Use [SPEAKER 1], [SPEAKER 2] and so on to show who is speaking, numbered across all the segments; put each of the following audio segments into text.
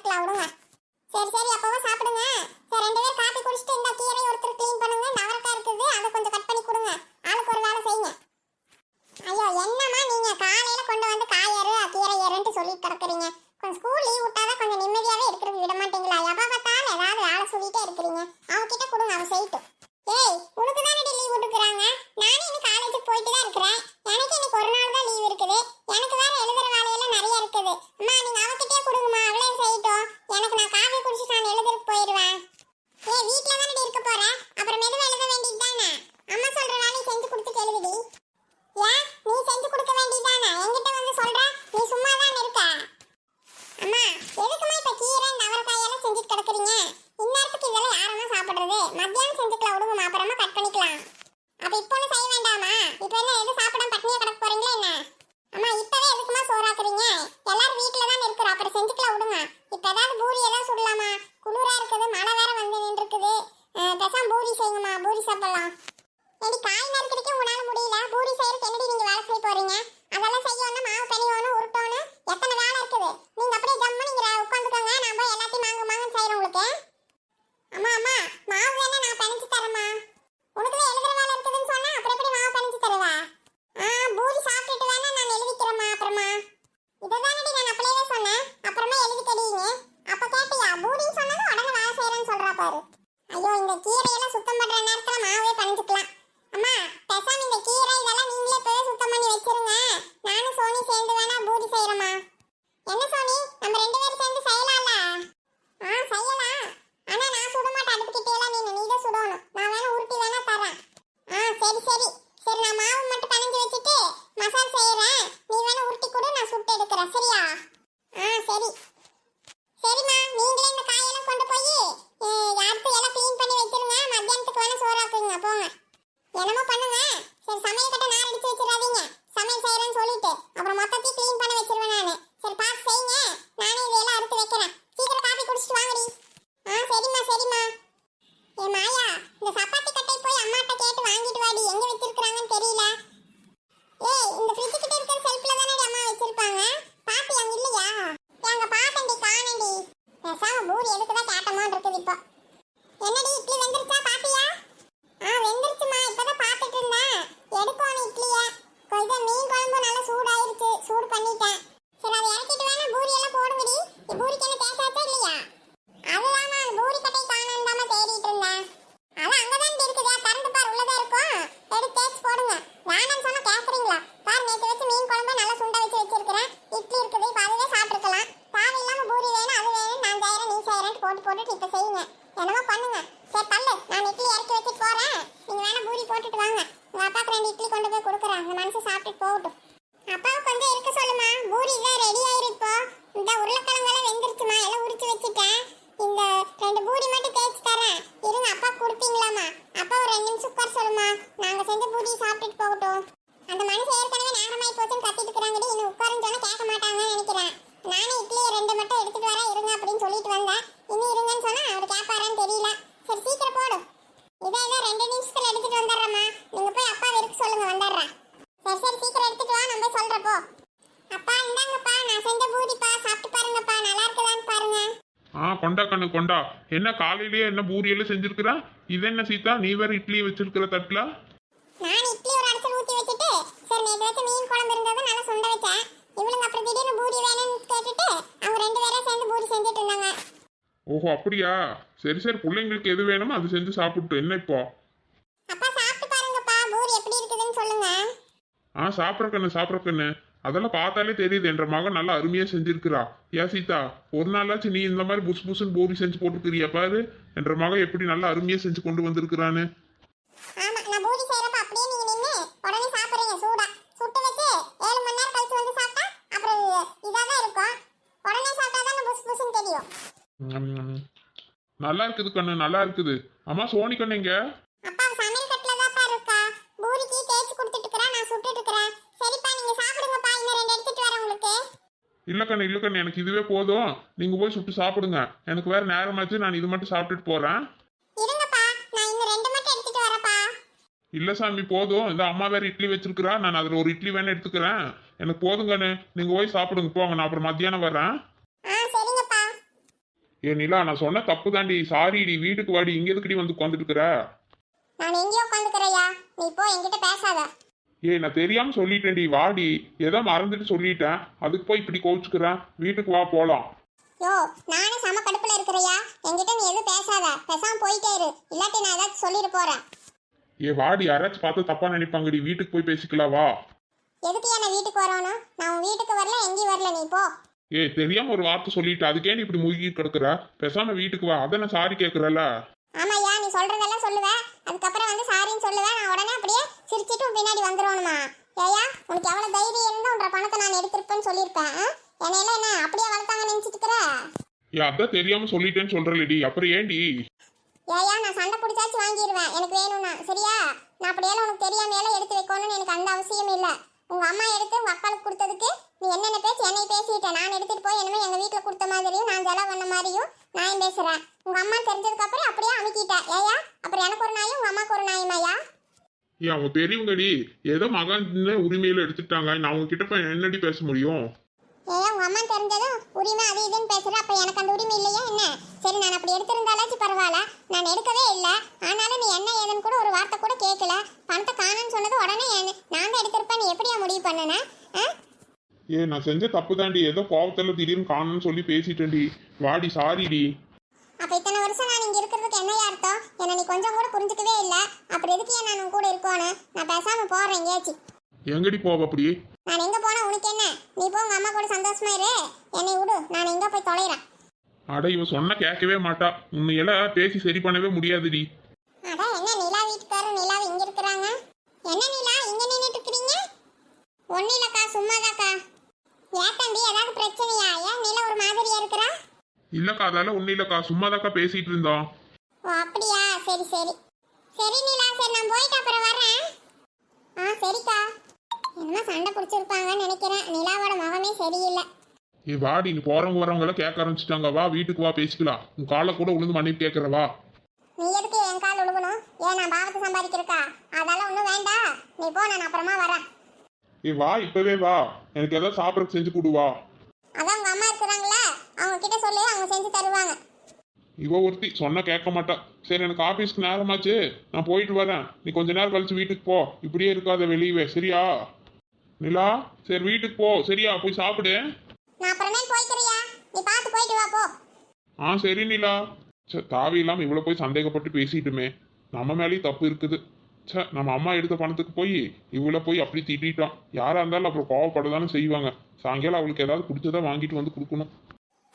[SPEAKER 1] இருக்கலாம் விடுங்க. சரி சரி அப்பவும் சாப்பிடுங்க. சரி ரெண்டு பேர் காப்பி குடிச்சிட்டு இந்த கீரை ஒருத்தர் க்ளீன் பண்ணுங்க. இந்த அவரக்காய் இருக்குது. அதை கொஞ்சம் கட் பண்ணி கொடுங்க. ஆளுக்கு ஒரு வேலை செய்யுங்க. ஐயோ என்னம்மா நீங்க? காலையில கொண்டு வந்து காயறு கீரை ஏறுன்ட்டு சொல்லி கிடக்குறீங்க. கொஞ்சம் ஸ்கூல் லீவ் விட்டாதான் கொஞ்சம் நிம்மதியாவே இருக்கிறது விட மாட்டீங்களா? எப்ப பார்த்தாலும் ஏதாவது வேலை சொல்லிட்டே இருக்கிறீங்க. அவகிட்ட கொடுங்க அவ செய்யட்டும். ஏய் உனக்கு தானே லீவ் விட்டுருக்குறாங்க? நானே இன்னும் காலேஜுக்கு போயிட்டு தான் இருக்கிறேன். எனக்கு இன்னைக்கு ஒரு நாள் தான் லீவ் இருக்குது. எனக்கு இப்போ என்ன எது சாப்பிடாம பட்னியா கிடக்க போறீங்களா என்ன? அம்மா இப்பவே எதுக்குமா சோறாக்குறீங்க? எல்லாரும் வீட்ல தான் இருக்கிறோம். அப்புறம் செஞ்சுக்கலாம் விடுங்க. இப்ப ஏதாவது பூரி எல்லாம் சுடலாமா? குளிரா இருக்குது மழை வேற வந்து நின்று இருக்குது பேசாம பூரி செய்யுங்கம்மா. பூரி சாப்பிடலாம். ஏடி காய் நறுக்கிறதுக்கே உங்களால முடியல. பூரி செய்யறதுக்கு என்னடி நீங்க வேலை செய்ய போறீங்க? ரெண்டு மட்டும் எடுத்துட்டு வரேன் இருங்க அப்படின்னு சொல்லிட்டு வந்தேன் இன்னும் இருங்கன்னு சொன்னா அவர் கேட்பாரான்னு தெரியல. சரி சீக்கிரம் போடு. இதை ஏதோ ரெண்டு நிமிஷத்துல எடுத்துட்டு வந்துடுறேம்மா. நீங்க போய் அப்பா இருக்க சொல்லுங்க வந்துடுறேன். சரி சரி சீக்கிரம் எடுத்துட்டு வா நம்ம சொல்றப்போ. அப்பா இந்தாங்கப்பா நான் செஞ்ச பூரிப்பா சாப்பிட்டு பாருங்கப்பா நல்லா இருக்குதான்னு பாருங்க.
[SPEAKER 2] ஆ கொண்டா கண்ணு கொண்டா. என்ன காலையிலேயே என்ன பூரியெல்லாம் செஞ்சிருக்கிறா? இது என்ன சீதா நீ வேற இட்லி வச்சிருக்கிற தட்டுல?
[SPEAKER 1] நான் இட்லி ஒரு அடிச்சு ஊத்தி வச்சுட்டு சரி நேற்று வச்ச மீன் குழம்பு இருந்தது நல்லா சுண்ட வச்சேன் இவளுங்க அப்புறம் திடீர்னு பூரி வேணும்னு கேட்டுட்டு அவங்க ரெண்டு பேரும் சேர்ந்து பூரி செஞ்சுட்டு இருந்தாங்க
[SPEAKER 2] ஓஹோ அப்படியா? சரி சரி பிள்ளைங்களுக்கு எது வேணுமோ அது செஞ்சு சாப்பிட்டு என்ன இப்போ? ஆ சாப்பிட்ற கண்ணு சாப்பிட்ற கண்ணு அதெல்லாம் பார்த்தாலே தெரியுது. என்ற மகன் நல்லா அருமையா செஞ்சிருக்கிறா. ஏ சீதா ஒரு நாளாச்சும் நீ இந்த மாதிரி புஸ் புஸ்ன்னு பூரி செஞ்சு போட்டுக்கிறியா பாரு? என்ற மகன் எப்படி நல்லா அருமையா செஞ்சு கொண்டு வந்திருக்கிறான்னு
[SPEAKER 1] ஆமா நான் பூரி செய்யறப்ப அப்படியே நீங்க நின்னு உடனே சாப்பிடுறீங்க சூடா சுட்டு வச்சு ஏழு மணி நேரம் கழிச்சு வந்து சாப்பிட்டா அப்புறம் இதா தான் இருக்கும் உடனே சாப்பிட்டா தான் புஸ் புஸ்ன்னு தெரியும்
[SPEAKER 2] ம், நல்லா இருக்குது கண்ணு நல்லா இருக்குது. அம்மா சோனி கண்ணு எங்க?
[SPEAKER 1] அப்பா சமையல் கட்டுல தான்ப்பா இருக்கா. பூரிக்கு தேய்ச்சி கொடுத்துட்டு இருக்கிறேன் நான் சுட்டுட்டு இருக்கிறேன். சரிப்பா நீங்க சாப்பிடுங்கப்பா இன்னும் ரெண்டு எடுத்துட்டு வரேன் உங்களுக்கு.
[SPEAKER 2] இல்ல கண்ணு இல்ல கண்ணு எனக்கு இதுவே போதும். நீங்க போய் சுட்டு சாப்பிடுங்க. எனக்கு வேற நேரமாச்சு நான் இது மட்டும் சாப்பிட்டுட்டு போறேன்.
[SPEAKER 1] இருங்கப்பா நான் இன்னும் ரெண்டு மட்டும் எடுத்துட்டு வரேன்ப்பா.
[SPEAKER 2] இல்ல சாமி போதும். இந்த அம்மா வேற இட்லி வச்சிருக்கிறா. நான் அதுல ஒரு இட்லி வேணா எடுத்துக்கிறேன். எனக்கு போதும் கண்ணு. நீங்க போய் சாப்பிடுங்க போங்க. நான் அப்புறம் மத்தியானம் வரேன் ஏ நிலா நான் சொன்ன தப்பு தாண்டி சாரிடி வீட்டுக்கு வாடி. இங்க எதுக்குடி வந்து உட்காந்துட்டு இருக்கிற
[SPEAKER 1] நான் எங்கேயோ உட்காந்துக்கிறேயா நீ போ என்கிட்ட பேசாத.
[SPEAKER 2] ஏய் நான் தெரியாம சொல்லிட்டேன்டி. வாடி. ஏதோ மறந்துட்டு சொல்லிட்டேன். அதுக்கு போய் இப்படி கோவிச்சுக்கிறேன் வீட்டுக்கு வா போலாம்.
[SPEAKER 1] யோ நானே செம கடுப்புல இருக்கிறையா என்கிட்ட நீ எதுவும் பேசாத. பேசாம போயிட்டே இரு. இல்லாட்டி நான் ஏதாச்சும் சொல்லிட்டு போறேன்.
[SPEAKER 2] ஏ வாடி. யாராச்சும் பார்த்து தப்பா நினைப்பாங்கடி. வீட்டுக்கு போய் பேசிக்கலாம் வா.
[SPEAKER 1] எதுக்கு நான் வீட்டுக்கு வரணும் நான் உன் வீட்டுக்கு வரல எங்கேயும் வரல. நீ போ.
[SPEAKER 2] ஏ தெரியாம ஒரு வார்த்தை சொல்லிட்டு அதுக்கே நீ இப்படி முழுகி கிடக்குற? பேசாம வீட்டுக்கு வா. அதை நான் சாரி கேட்குறல
[SPEAKER 1] ஆமாய்யா நீ சொல்றதெல்லாம் சொல்லுவேன் அதுக்கப்புறம் வந்து சாரின்னு சொல்லுவேன் நான் உடனே அப்படியே சிரிச்சிட்டு பின்னாடி வந்துடணுமா ஏயா உனக்கு எவ்வளவு தைரியம் இருந்தா உன்ற பணத்தை நான் எடுத்திருப்பேன்னு சொல்லியிருப்பேன்? என்னையெல்லாம் என்ன அப்படியே வளர்த்தாங்க நினைச்சிட்டு இருக்கிற
[SPEAKER 2] ஏ அதான் தெரியாம சொல்லிட்டேன்னு சொல்றலடி அப்புறம் ஏண்டி
[SPEAKER 1] ஏயா நான் சண்டை பிடிச்சாச்சு வாங்கிடுவேன் எனக்கு வேணும்னா. சரியா? நான் அப்படியெல்லாம் உனக்கு தெரியாமையெல்லாம் எடுத்து வைக்கணும்னு எனக்கு அந்த அவசியம் இல்லை. உங்க அம்மா எடுத்து உங்க அக்காளுக்கு கொடுத்ததுக்கு நீ என்னென்ன பேச்சு என்னை பேசிட்டேன் நான் எடுத்துட்டு போய் என்னமோ எங்க வீட்டுல கொடுத்த மாதிரியும் நான் செலவு பண்ண மாதிரியும் நான் பேசுறேன் உங்க அம்மா தெரிஞ்சதுக்கு அப்புறம் அப்படியே அமுக்கிட்டேன் ஏயா அப்புறம் எனக்கு ஒரு நாயும் உங்க அம்மாக்கு ஒரு நாயுமாயா
[SPEAKER 2] ஏ அவங்க பெரியவங்கடி ஏதோ மகன் உரிமையில எடுத்துட்டாங்க. நான் அவங்க கிட்ட போய் என்னடி பேச முடியும்?
[SPEAKER 1] ஏயா உங்க அம்மா தெரிஞ்சதும் உரிமை அது இதுன்னு பேசுற. அப்ப எனக்கு அந்த உரிமை இல்லையா என்ன? சரி நான் அப்படி எடுத்திருந்தாலாச்சும் பரவாயில்ல. நான் எடுக்கவே இல்லை. ஆனாலும் நீ என்ன ஏதுன்னு கூட ஒரு வார்த்தை கூட கேட்கல பணத்தை காணுன்னு சொன்னது உடனே நான் தான் எடுத்திருப்பேன். நீ எப்படியா முடிவு பண்ணன? ஆ?
[SPEAKER 2] ஏ நான் செஞ்ச தப்பு தாண்டி ஏதோ கோவத்துல திடீர்னு காணும்னு சொல்லி பேசிட்டேன்டி. வாடி சாரிடி.
[SPEAKER 1] அப்ப இத்தனை வருஷம் நான் இங்க இருக்கிறதுக்கு என்னையா அர்த்தம்? என்ன நீ கொஞ்சம் கூட புரிஞ்சுக்கவே இல்ல. அப்புறம் எதுக்கு ஏன் நான் உன் கூட இருக்கணும் நான் பேசாம போறேன் எங்கேயாச்சும்
[SPEAKER 2] எங்கடி போவ அப்படி?
[SPEAKER 1] நான் எங்க போனா உனக்கு என்ன? நீ போ உங்க அம்மா கூட சந்தோஷமா இரு. என்னை விடு நான் எங்க போய் தொலைறேன்.
[SPEAKER 2] அட இவ சொன்ன கேட்கவே மாட்டா. உன்னையெல்லாம் பேசி சரி பண்ணவே முடியாதுடி.
[SPEAKER 1] அதான் என்ன நிலா வீட்டுக்காரர் நிலா இங்க இருக்கிறாங்க? என்ன நிலா? இங்க நின்னுட்டு இருக்கிறீங்க? ஒண்ணு இல்லக்கா சும்மாதாக்கா. ஏன் தம்பி ஏதாவது பிரச்சனையா? ஏன் நிலா ஒரு மாதிரியா இருக்கிறா?
[SPEAKER 2] இல்லக்கா அதெல்லாம் ஒன்றும் இல்லக்கா. சும்மாதாக்கா பேசிட்டு இருந்தோம்
[SPEAKER 1] ஓ அப்படியா? சரி சரி. சரி நிலா சரி நான் போயிட்டு அப்புறம் வரேன் ஆ சரிக்கா. என்னமோ சண்டை பிடிச்சிருப்பாங்கன்னு நினைக்கிறேன். நிலாவோட முகமே சரியில்லை.
[SPEAKER 2] ஏ வாடி நீ போறவங்க வரவங்க எல்லாம் கேட்க ஆரம்பிச்சிட்டாங்க. வா வீட்டுக்கு வா பேசிக்கலாம். உன் காலை கூட உளுந்து மன்னிப்பு கேட்கற வா.
[SPEAKER 1] நீ எதுக்கு என் கால் விழுகணும் ஏன் நான் பாவத்தை சம்பாதிக்கிறக்கா? அதெல்லாம் ஒன்றும் வேண்டாம். நீ போ நான் அப்புறமா வரேன்
[SPEAKER 2] ஏ வா இப்பவே வா. எனக்கு ஏதாவது சாப்பிட்றதுக்கு செஞ்சு கொடு வா.
[SPEAKER 1] அதான் உங்க அம்மா இருக்கிறாங்களே அவங்க கிட்ட சொல்லு அவங்க செஞ்சு தருவாங்க.
[SPEAKER 2] இவ ஒருத்தி சொன்னா கேட்க மாட்டா. சரி எனக்கு ஆபீஸ்க்கு நேரமாச்சு. நான் போயிட்டு வரேன். நீ கொஞ்ச நேரம் கழிச்சு வீட்டுக்கு போ. இப்படியே இருக்காத வெளியவே சரியா? நிலா சரி வீட்டுக்கு போ. சரியா போய் சாப்பிடு.
[SPEAKER 1] நான் அப்புறமேல் போய்க்கிறியா? நீ பார்த்து போயிட்டு வா போ.
[SPEAKER 2] ஆ சரி நிலா. சே தாவி இல்லாம இவ்வளோ போய் சந்தேகப்பட்டு பேசிட்டுமே. நம்ம மேலேயும் தப்பு இருக்குது. ச்சே நம்ம அம்மா எடுத்த பணத்துக்கு போய் இவ்வளோ போய் அப்படி திட்டிட்டோம் யாராக இருந்தாலும் அப்புறம் கோவப்படதானே செய்வாங்க. சாயங்காலம் அவளுக்கு ஏதாவது பிடிச்சதா வாங்கிட்டு வந்து கொடுக்கணும்.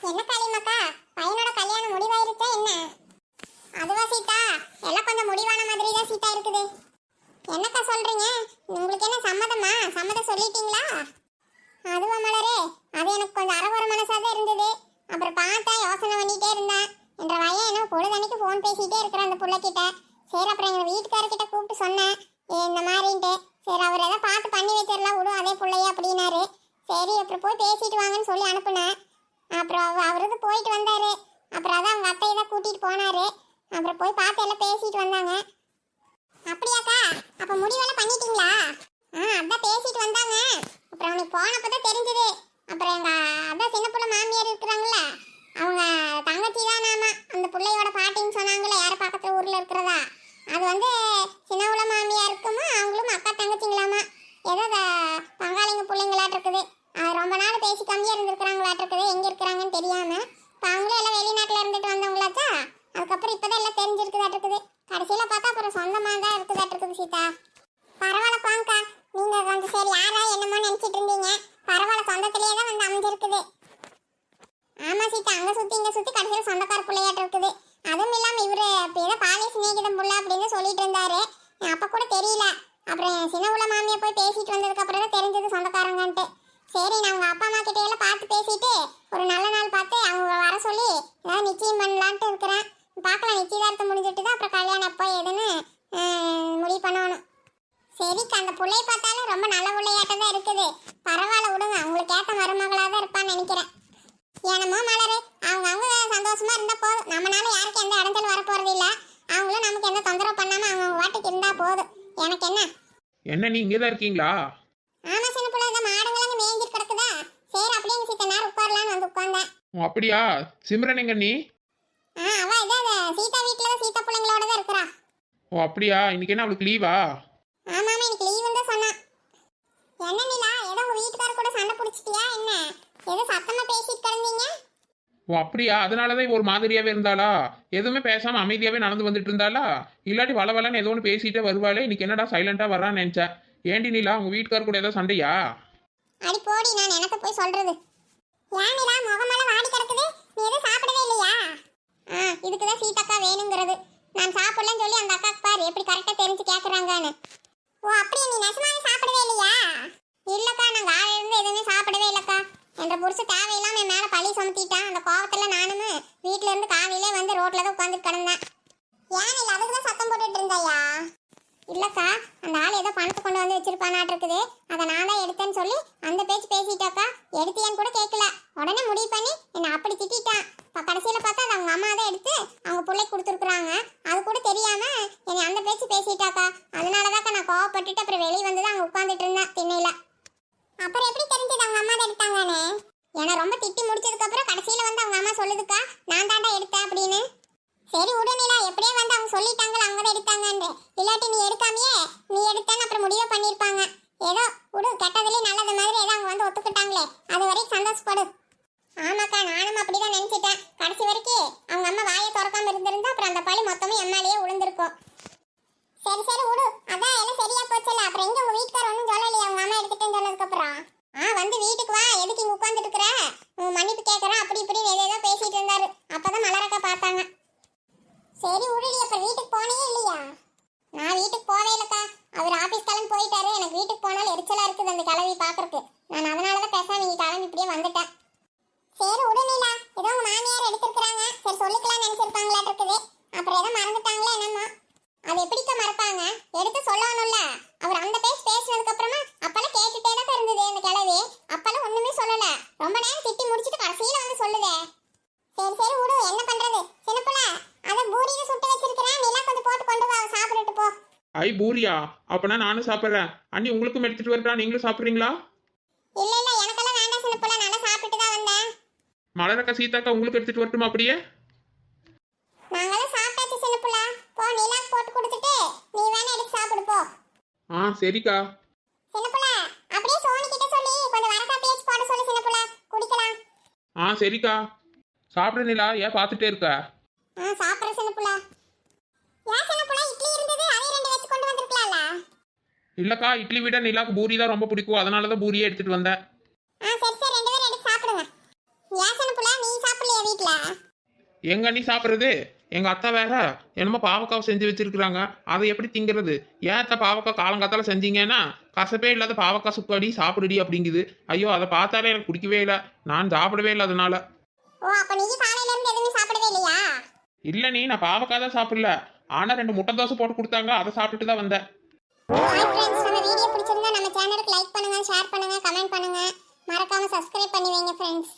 [SPEAKER 1] என்ன காளியம்மாக்கா பையனோட கல்யாணம் முடிவாயிருச்சா என்ன? அதுவா சீதா? எல்லாம் கொஞ்சம் முடிவான மாதிரி தான் சீதா இருக்குது. என்னக்கா சொல்றீங்க? உங்களுக்கு என்ன சம்மதமா? சம்மதம் சொல்லிட்டீங்களா? அதுவா மலரே அது எனக்கு கொஞ்சம் அரவர மனசாக தான் இருந்தது. அப்புறம் பார்த்தேன் யோசனை பண்ணிட்டே இருந்தேன். என்ற பையன் என்ன பொழுதன்னைக்கு ஃபோன் பேசிட்டே இருக்கிற அந்த புள்ளக்கிட்ட. சரி அப்புறம் எங்கள் வீட்டுக்காரர்கிட்ட கூப்பிட்டு சொன்னேன். இந்த மாதிரின்ட்டு. சரி அவர் எதாவது பார்த்து பண்ணி வச்சிடலாம் விடும் அதே பிள்ளைய அப்படின்னாரு. சரி அப்புறம் போய் பேசிட்டு வாங்கன்னு சொல்லி அனுப்புனேன். அப்புறம் அவ அவருக்கு போயிட்டு வந்தார். அப்புறம் அதான் அவங்க அத்தையை தான் கூட்டிகிட்டு போனார். அப்புறம் போய் பார்த்து எல்லாம் பேசிட்டு வந்தாங்க. அப்படியாக்கா அப்போ முடிவெல்லாம் பண்ணிட்டீங்களா? ஆ அதான் பேசிட்டு வந்தாங்க. அப்புறம் அவனுக்கு போனப்போ தான் தெரிஞ்சது அப்புறம் எங்க அதான் சின்ன புள்ள மாமியார் இருக்கிறாங்கல்ல அவங்க தங்கச்சி தான் நாம அந்த பிள்ளையோட பாட்டின்னு சொன்னாங்களே யார பக்கத்துல ஊர்ல இருக்கிறதா அது வந்து சின்ன உள்ள மாமியாருக்குமா அவங்களும் அக்கா தங்கச்சிங்களாமா ஏதோ த- பங்காளிங்க பிள்ளைங்களாட்டு இருக்குது அது ரொம்ப நாள் பேசி கம்மியா இருந்திருக்கிறாங்களாட்டு இருக்குது எங்க இருக்கிறாங்கன்னு தெரியாம இப்ப அவங்களும் எல்லாம் வெளிநாட்டுல இருந்துட்டு வந்தவங்களாச்சா அதுக்கப்புறம் இப்பதான் எல்லாம் தெரிஞ்சிருக்குதாட்டு இருக்குது கடைசியில பார்த்தா அப்புறம் சொந்தமா தான் இருக்குதாட்டு இருக்குது சீதா பரவாயில்ல பாங்கக்கா நீங்க கொஞ்சம் சரி யாரா என்னமோ நினைச்சிட்டு இருந்தீங்க பரவாயில்ல சொந்தத்திலேயே தான் வந்து அமைஞ்சிருக்குது ஆமா சீதா அங்க சுத்தி இங்க சுத்தி கடைசியில சொந்தக்கார பிள்ளையாட்டு இருக்குது அதுவும் இல்லாம இவரு இப்ப ஏதோ பாலிய சிநேகிதம் புள்ள அப்படின்னு சொல்லிட்டு இருந்தாரு அப்ப கூட தெரியல அப்புறம் என் சின்ன உள்ள மாமியா போய் பேசிட்டு வந்ததுக்கு அப்புறம் தான் தெரிஞ்சது சொந்தக்காரங்கன்ட்டு சரி நான் உங்க அப்பா அம்மா கிட்ட எல்லாம் பார்த்து பேசிட்டு ஒரு நல்ல நாள் பார்த்து அவங்க வர சொல்லி ஏதாவது நிச்சயம் பண்ணலான்ட்டு இருக்கிறேன் பார்க்கலாம் நிச்சயதார்த்தம் முடிஞ்சிட்டு தான் அப்புறம் கல்யாணம் எப்போ ஏதுன்னு ஆஹ், முடிவு பண்ணணும் புள்ளைய பார்த்தாலும் ரொம்ப நல்ல புள்ளையாட்டம் தான் இருக்குது. பரவாயில்ல விடுங்க உங்களுக்கு ஏற்ற மருமகளாக தான் இருப்பான்னு நினைக்கிறேன். என்னமோ மலரு அவங்க அவங்க சந்தோஷமா இருந்தா போதும். நம்மனால யாருக்கு எந்த இடத்துல வர போறது இல்ல. அவங்களும் நமக்கு எந்த தொந்தரவு பண்ணாம அவங்க வாட்டுக்கு இருந்தா போதும். எனக்கு என்ன?
[SPEAKER 3] என்ன நீ இங்கே தான் இருக்கீங்களா?
[SPEAKER 1] ஆமா சின்ன பிள்ளை இந்த மாடுங்களாங்க மேய்ஞ்சிட்டு கிடக்குதா? சரி அப்படியே சித்த நேரம் உட்காரலான்னு வந்து உட்கார்ந்தேன்.
[SPEAKER 3] ஓ அப்படியா? சிம்ரன் எங்க நீ?
[SPEAKER 1] ஆ அவ இதோ சீதா வீட்டுல தான் சீதா பிள்ளைங்களோட தான் இருக்கிறா.
[SPEAKER 3] ஓ அப்படியா? இன்னைக்கு என்ன அவளுக்கு லீவா
[SPEAKER 1] ஆமாமா எனக்கு லீவுன்னு தான் சொன்னா என்ன நிலா? ஏதோ உங்க வீட்டுக்கார கூட சண்டை பிடிச்சிட்டியா? என்ன? ஏதோ சத்தமா பேசிட்டு கிடந்தீங்க?
[SPEAKER 3] ஓ அப்படியா? அதனாலதான் ஒரு மாதிரியாவே இருந்தாளா? எதுவுமே பேசாம அமைதியாவே நடந்து வந்துட்டு இருந்தாளா? இல்லாட்டி வளவலன்னு ஏதோ ஒன்று பேசிட்டே வருவாளே? இன்னைக்கு என்னடா சைலண்டா வரான்னு நினைச்சேன். ஏண்டி நீலா உங்க வீட்டுக்கார கூட ஏதோ சண்டையா?
[SPEAKER 1] அடி போடி நான் எனக்கு போய் சொல்றது ஏன் நிலா முகமெல்லாம் வாடி கிடக்குது நீ எதுவும் சாப்பிடவே இல்லையா ஆ இதுக்கு தான் சீதக்கா வேணுங்கிறது நான் சாப்பிடலன்னு சொல்லி அந்த அக்காக்கு பாரு எப்படி கரெக்டாக தெரிஞ்சு கேட்குறாங்கன்னு ஓ அப்படியே நீ நெசமாவே சாப்பிடவே இல்லையா இல்லக்கா நான் காலையில இருந்து எதுவுமே சாப்பிடவே இல்லக்கா என்ற புருஷ தேவையில்லாம என் மேல பழி சுமத்திட்டான் அந்த கோவத்துல நானும் வீட்ல இருந்து காலையிலே வந்து ரோட்ல தான் உட்காந்துட்டு கிடந்தேன் ஏன் இல்ல அதுக்கு தான் சத்தம் போட்டுட்டு இருந்தாயா இல்லக்கா அந்த ஆள் கொண்டு வந்து வச்சிருப்பானாட்டு இருக்குது அதை நான் தான் எடுத்தேன்னு சொல்லி அந்த பேச்சு பேசிட்டாக்கா? எடுத்தியான்னு கூட கேட்கல உடனே முடிவு பண்ணி என்னை அப்படி திட்டிட்டான் இப்போ கடைசியில் பார்த்தா அது அவங்க அம்மா தான் எடுத்து அவங்க பிள்ளைக்கு கொடுத்துருக்குறாங்க அது கூட தெரியாம என்னை அந்த பேச்சு பேசிட்டாக்கா அதனால தான்க்கா நான் கோவப்பட்டுட்டு அப்புறம் வெளியே வந்து தான் அங்கே உட்காந்துட்டு இருந்தேன் திண்ணையில அப்புறம் எப்படி தெரிஞ்சது அவங்க அம்மா தான் எடுத்தாங்கன்னு என்னை ரொம்ப திட்டி முடிச்சதுக்கு அப்புறம் கடைசியில் வந்து அவங்க அம்மா சொல்லுதுக்கா நான் தாண்டா எடுத்தேன் அப்படின்னு சரி உடனேலா எப்படியே அவங்க சொல்லிட்டாங்களா அவங்க தான் எடுத்தாங்கன்னு இல்லாட்டி நீ எடுக்காமையே? நீ எடுத்தேன்னு அப்புறம் முடிவு பண்ணியிருப்பாங்க. ஏதோ விடு கெட்டதுலேயே நல்லது மாதிரி ஏதோ அவங்க வந்து ஒத்துக்கிட்டாங்களே. அது வரைக்கும் சந்தோஷப்படு. ஆமாக்கா நானும் அப்படிதான் நினச்சிட்டேன். கடைசி வரைக்கும் அவங்க அம்மா வாயை திறக்காம இருந்திருந்தா அப்புறம் அந்த பழி மொத்தமும் எம்மாலேயே விழுந்திருக்கும். சரி சரி விடு அதான் எல்லாம் சரியா போச்சுல்ல. அப்புறம் எங்க உங்க வீட்டுக்கார ஒன்றும் சொல்லலையே? அவங்க அம்மா எடுத்துட்டேன்னு சொன்னதுக்கு அப்புறம் ஆ வந்து வீட்டுக்கு வா. எதுக்கு இங்க உட்காந்துட்டு இருக்கிற? மன்னிப்பு கேட்கறேன் அப்படி இப்படி ஏதேதோ பேசிட்டு இருந்தாரு. அப்பதான் மலரக்கா பார்த்தாங்க சரி உடலி அப்ப வீட்டுக்கு போனே இல்லையா நான் வீட்டுக்கு போவே இல்லக்கா அவர் ஆபீஸ் கிளம்பி போயிட்டாரு எனக்கு வீட்டுக்கு போனாலும் எரிச்சலா இருக்குது அந்த கிளவி பாக்குறதுக்கு நான் அதனால தான் பேசாம இங்க கிளம்பி இப்படியே வந்துட்டேன் சரி உடனேலா ஏதோ உங்க மாமியார் எடுத்திருக்காங்க சரி சொல்லிக்கலாம் நினைச்சிருப்பாங்களா இருக்குது அப்புறம் ஏதோ மறந்துட்டாங்களா என்னமோ அது எப்படிக்கா மறப்பாங்க எடுத்து சொல்லணும்ல அவர் அந்த பேச்சு பேசினதுக்கு அப்புறமா அப்பெல்லாம் கேட்டுட்டே தான் இருந்தது அந்த கிளவி அப்பெல்லாம் ஒண்ணுமே சொல்லல ரொம்ப நேரம் திட்டி முடிச்சிட்டு கடைசியில வந்து சொல்லுதே சரி சரி விடு என்ன பண்றது சின்னப்புல அத பூரியில சுட்டு வச்சிருக்கிறேன் நீ எல்லாம் கொஞ்சம் போட்டு கொண்டு வா சாப்பிட்டுட்டு போ
[SPEAKER 3] ஐ பூரியா. அப்பனா நானும் சாப்பிட்றேன். அண்ணி உங்களுக்கும் எடுத்துட்டு வரட்டா? நீங்களும் சாப்பிட்றீங்களா?
[SPEAKER 1] இல்ல இல்ல எனக்கெல்லாம் வேண்டாம் சின்னப்புல நல்லா சாப்பிட்டு தான் வந்தேன்.
[SPEAKER 3] மலரக்கா சீதாக்கா உங்களுக்கு எடுத்துட்டு வரட்டுமா அப்படியே?
[SPEAKER 1] நாங்களும் சாப்பிட்டாச்சு சின்னப்புல போ நிலாக்கு போட்டு கொடுத்துட்டு நீ வேணா எடுத்து சாப்பிடு போ.
[SPEAKER 3] ஆ சரிக்கா.
[SPEAKER 1] சின்னப்புல அப்படியே சோனி கிட்ட சொல்லி கொஞ்சம் வரக்கா பேச்சு போட சொல்லு குடிக்கலாம்.
[SPEAKER 3] ஆ சரிக்கா. சாப்பிட்ற நிலா. ஏன் பார்த்துட்டே இருக்க?
[SPEAKER 1] ஆ
[SPEAKER 3] இல்லக்கா இட்லி விட நிலாக்கு பூரி தான் ரொம்ப பிடிக்கும். அதனால தான் பூரியே எடுத்துட்டு வந்தேன்.
[SPEAKER 1] ஆ சரி சரி. ரெண்டு பேரும் எடுத்து சாப்பிடுங்க. நீ சாப்பிடலையா வீட்ல?
[SPEAKER 3] எங்க அண்ணி சாப்பிட்றது? எங்க அத்தை வேற. என்னமோ பாவக்காவை செஞ்சு வச்சிருக்கிறாங்க. அதை எப்படி திங்கிறது? ஏன் அத்தை பாவக்காய் காலங்காத்தால செஞ்சீங்கன்னா கசப்பே இல்லாத பாவக்காய் சுக்காடி சாப்பிடுடி அப்படிங்குது. ஐயோ அதை பார்த்தாலே எனக்கு பிடிக்கவே இல்லை. நான் சாப்பிடவே இல்லை அதனால.
[SPEAKER 1] ஓ அப்ப நீ காலையில இருந்து எதுவுமே சாப்பிடவே இல்லையா?
[SPEAKER 3] இல்லை நீ நான் பாவக்காய் தான் சாப்பிடல. ஆனால் ரெண்டு முட்டை தோசை போட்டு கொடுத்தாங்க. அதை சாப்பிட்டுட்டு தான் வந்தேன்.
[SPEAKER 1] ஹாய் ஃப்ரெண்ட்ஸ் நம்ம வீடியோ பிடிச்சிருந்தா நம்ம சேனலுக்கு லைக் பண்ணுங்க ஷேர் பண்ணுங்க கமெண்ட் பண்ணுங்க. மறக்காம சப்ஸ்கிரைப் பண்ணி வைங்க ஃப்ரெண்ட்ஸ்